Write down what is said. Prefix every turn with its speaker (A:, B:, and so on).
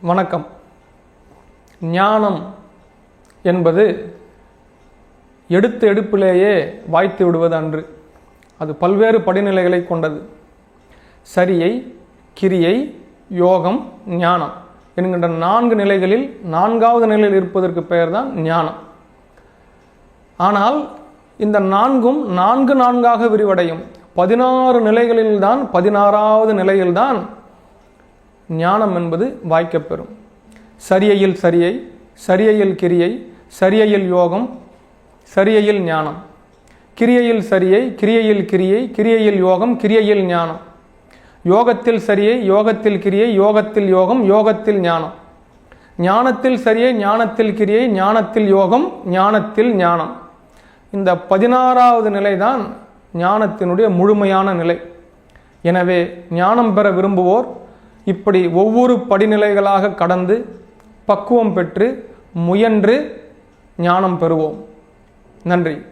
A: வணக்கம். ஞானம் என்பது எடுத்த எடுப்பிலேயே வாய்த்து விடுவது அன்று. அது பல்வேறு படிநிலைகளை கொண்டது. சரியை கிரியை யோகம் ஞானம் என்கின்ற நான்கு நிலைகளில் நான்காவது நிலையில் இருப்பதற்கு பெயர்தான் ஞானம். ஆனால் இந்த நான்கும் நான்கு நான்காக விரிவடையும். பதினாறு நிலைகளில்தான் பதினாறாவது நிலையில்தான் ஞானம் என்பது வாய்க்கப்பெறும். சரியையில் சரியை சரியையில் கிரியை சரியையில் யோகம் சரியையில் ஞானம். கிரியையில் சரியை கிரியையில் கிரியை கிரியையில் யோகம் கிரியையில் ஞானம். யோகத்தில் சரியை யோகத்தில் கிரியை யோகத்தில் யோகம் யோகத்தில் ஞானம். ஞானத்தில் சரியை ஞானத்தில் கிரியை ஞானத்தில் யோகம் ஞானத்தில் ஞானம். இந்த பதினாறாவது நிலைதான் ஞானத்தினுடைய முழுமையான நிலை. எனவே ஞானம் பெற விரும்புவோர் இப்படி ஒவ்வொரு படிநிலைகளாக கடந்து பக்குவம் பெற்று முயன்று ஞானம் பெறுவோம். நன்றி.